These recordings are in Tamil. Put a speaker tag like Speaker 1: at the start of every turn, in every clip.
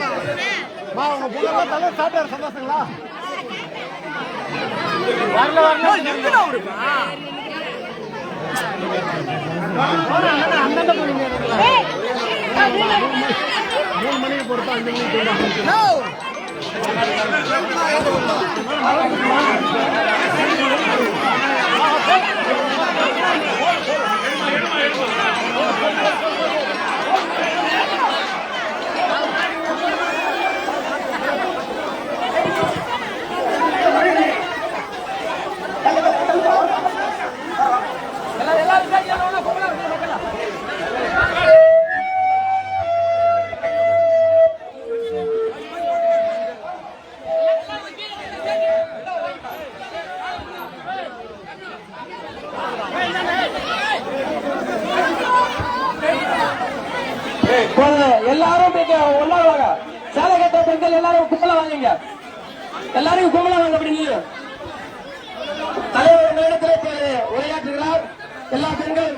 Speaker 1: உங்க புள்ள தலை சாப்பிட்டாரு சந்தோஷங்களா வரல வரல அண்ணன் போனீங்க மூணு மணிக்கு பொறுத்தா அஞ்சு மணிக்கு போயிடுவாங்க
Speaker 2: பெண்கள் எல்லாரும் கும்பல வாங்குங்க. எல்லாரும் கும்பல வாங்க அப்படி நீங்க தலைவர் இப்ப உரையாற்றுகிறார். எல்லா பெண்கள்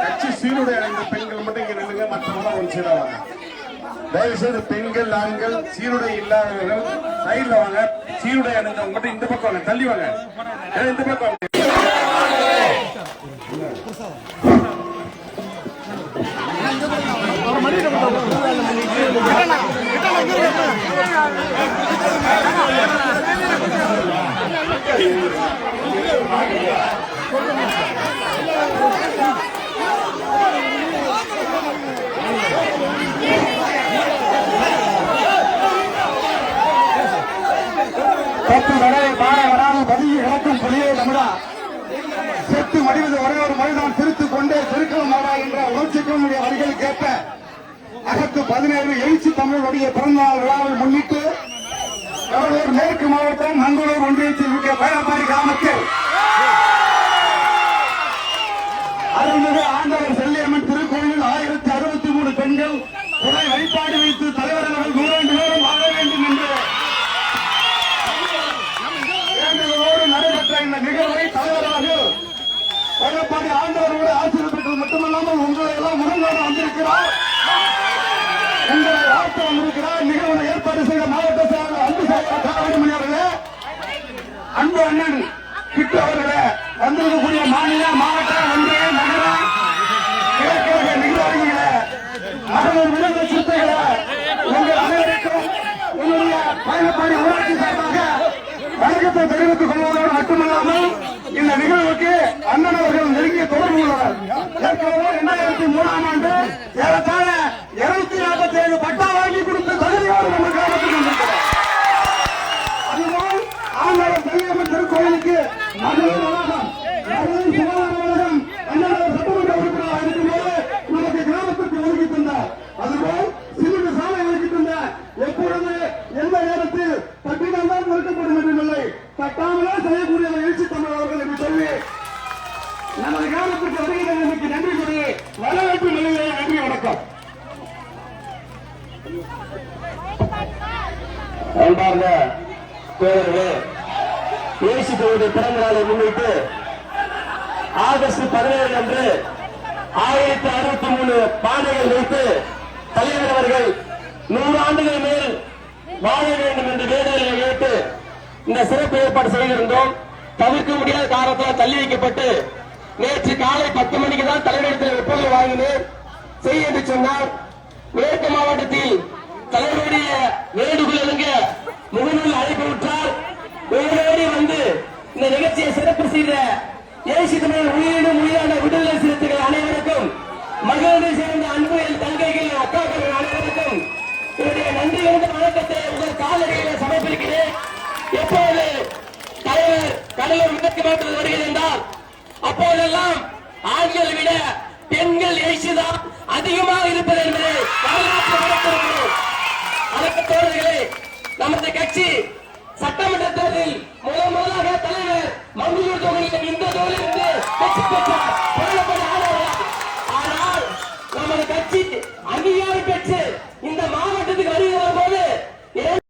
Speaker 3: கட்சி சீருடை அடைந்த பெண்கள் மட்டும் இங்க நில்லுங்க மற்றவங்க ஒரு சீரா வாங்க. தயவு செய்து பெண்கள் ஆண்கள் சீருடை இல்லாதவர்கள் சைடுல வாங்க. சீருடை அணிந்தவங்க மட்டும் இந்த பக்கம் வாங்க தள்ளி வாங்க. இந்த பக்கம் வாங்க.
Speaker 4: பத்து தடவை பாட வராமல் பதுங்கி கிடக்கும் புலியே தமிழா. செத்து மடிவது ஒரே ஒரு மனிதான் திருத்துக் கொண்டே திருக்களம் மாறா என்ற உணர்ச்சிகளுடைய வரிகள் கேட்ப பதினேழு எழுச்சி தமிழருடைய பிறந்தநாள் விழாவை முன்னிட்டு கடலூர் மேற்கு மாவட்டம் மங்களூர் ஒன்றியத்தில் இருக்க பயணப்பாடி கிராமத்தில். அருள்மிகு ஆண்டவர் செல்லியம்மன் திருக்கோயிலில் ஆயிரத்தி அறுபத்தி மூணு பெண்கள் குறை வழிபாடு வைத்து தலைவர் அவர்கள் நூறாண்டு நேரம் வாழ வேண்டும் என்று வேண்டுதலோடு நடைபெற்ற இந்த நிகழ்வை தலைவராக எடப்பாடி ஆண்டவரோடு ஆசிரியர் பெற்றது மட்டுமல்லாமல் உங்களை எல்லாம் முருங்கோடு வந்திருக்கிறார் உங்களை வாழ்த்து வந்திருக்கிறார். நிகழ்வு ஏற்பாடு செய்த மாவட்ட செயலாளர் அன்பு செயலாளர் அவர்களே அன்பு அண்ணன் கிட்டு அவர்களே வந்திருக்கக்கூடிய மாநில மாவட்ட ஒன்றிய நகர கிழக்கிழக நிர்வாகிகளே மகளிர் விடுதலை சிறுத்தைகளே உங்கள் அனைவருக்கும் உங்களுடைய பயணப்பாடி ஊராட்சி சார்பாக வணக்கத்தை தெரிவித்துக் கொள்வதோடு மட்டுமல்லாமல் இந்த நிகழ்வுக்கு அண்ணன் அவர்கள் நெருங்கிய தொடர்பு உள்ளனர் ஏற்கனவே இரண்டாயிரத்தி மூணாம் ஆண்டு ஏறத்தாழ நமது கிராமத்திற்கு வருகை நன்றி கூறி வரவேற்பு நிலையிலே நன்றி வணக்கம்
Speaker 2: அன்பார்ந்த தோழர்களே இயேசு தேவனுடைய பிறந்த நாளை முன்னிட்டு ஆகஸ்ட் பதினேழு அன்று ஆயிரத்தி அறுபத்தி மூணு பானைகள் வைத்து தலைவர் அவர்கள் நூறு ஆண்டுகள் மேல் வாழ வேண்டும் என்று வேதனையை ஏற்று இந்த சிறப்பு ஏற்பாடு செய்திருந்தோம். தவிர்க்க முடியாத காரணத்தால் தள்ளி வைக்கப்பட்டு நேற்று காலை பத்து மணிக்கு தான் தலைவரிடத்தில் ஒப்புதல் வாங்கினேன். செய்ய என்று சொன்னார். மேற்கு மாவட்டத்தில் தலைவருடைய வேண்டுகோள் இணங்க முகநூல் அழைப்பு விட்டார். இந்த நிகழ்ச்சியை சிறப்பு செய்த ஏசி தமிழ் உயிரினும் உயிரான விடுதலை சிறுத்தைகள் அனைவருக்கும் மகளிரை சேர்ந்த அன்பு என் தங்கைகள் அக்காக்கள் அனைவருக்கும் என்னுடைய நன்றி இருந்த வணக்கத்தை உங்கள் காலடியில் சமர்ப்பிக்கிறேன். எப்போது தலைவர் கடலூர் மேற்கு மாவட்டத்தில் வருகிறது என்றால் அப்போதெல்லாம் ஆண்களை விட பெண்கள் எழுச்சிதான் அதிக இந்த தொகுதியில் இந்த வெற்றி பெற்றார்.